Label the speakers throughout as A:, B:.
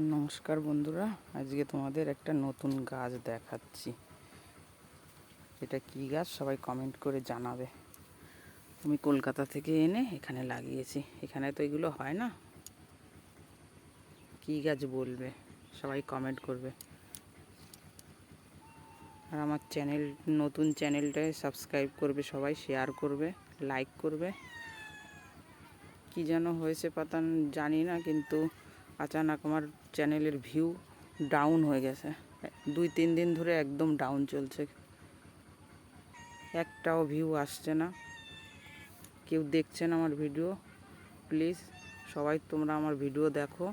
A: নমস্কার বন্ধুরা, আজকে তোমাদের একটা নতুন গাছ দেখাচ্ছি। এটা কি গাছ সবাই কমেন্ট করে জানাবে। আমি কলকাতা থেকে এনে এখানে লাগিয়েছি। এখানে তো এগুলো হয় না। কি গাছ বলবে? সবাই কমেন্ট করবে। আর আমার চ্যানেল নতুন চ্যানেলটায় সাবস্ক্রাইব করবে, সবাই শেয়ার করবে লাইক করবে। কি যেন হয়েছে পাতা, জানি না, কিন্তু আচানক আমার চ্যানেলের ভিউ ডাউন হয়ে গেছে। দুই, তিন দিন ধরে একদম ডাউন চলছে। একটাও ভিউ আসছে না। কেউ দেখছে না আমার ভিডিও। প্লিজ, সবাই তোমরা আমার ভিডিও দেখো।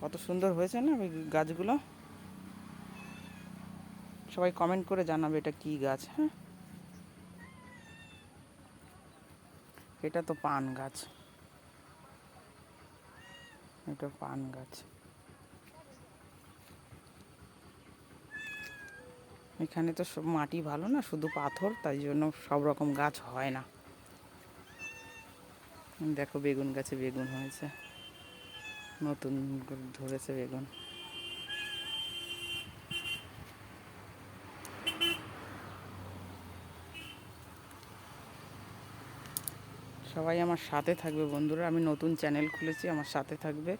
A: কত সুন্দর হয়েছে না ওই গাছগুলো? সবাই কমেন্ট করে জানাবে এটা কি গাছ হ্যাঁ? এটা তো পান গাছ। এটা পান গাছ। এখানে তো সব মাটি ভালো না, শুধু পাথর, তাই জন্য সব রকম গাছ হয় না। দেখো বেগুন গাছে বেগুন হয়েছে। নতুন ধরেছে বেগুন। সবাই আমার সাথে থাকবে বন্ধুরা। আমি নতুন চ্যানেল খুলেছি, আমার সাথে থাকবে।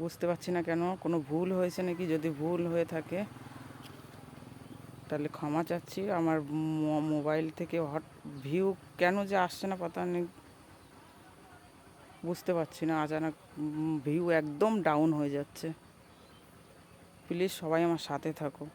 A: বুঝতে পারছি না কেন, কোনো ভুল হয়েছে নাকি? যদি ভুল হয়ে থাকে, তাহলে ক্ষমা চাচ্ছি। আমার মোবাইল থেকে হট, ভিউ কেন যে আসছে না পাতা নেই, বুঝতে পারছি না। আচানক ভিউ একদম ডাউন হয়ে যাচ্ছে। প্লিজ সবাই আমার সাথে থাকো।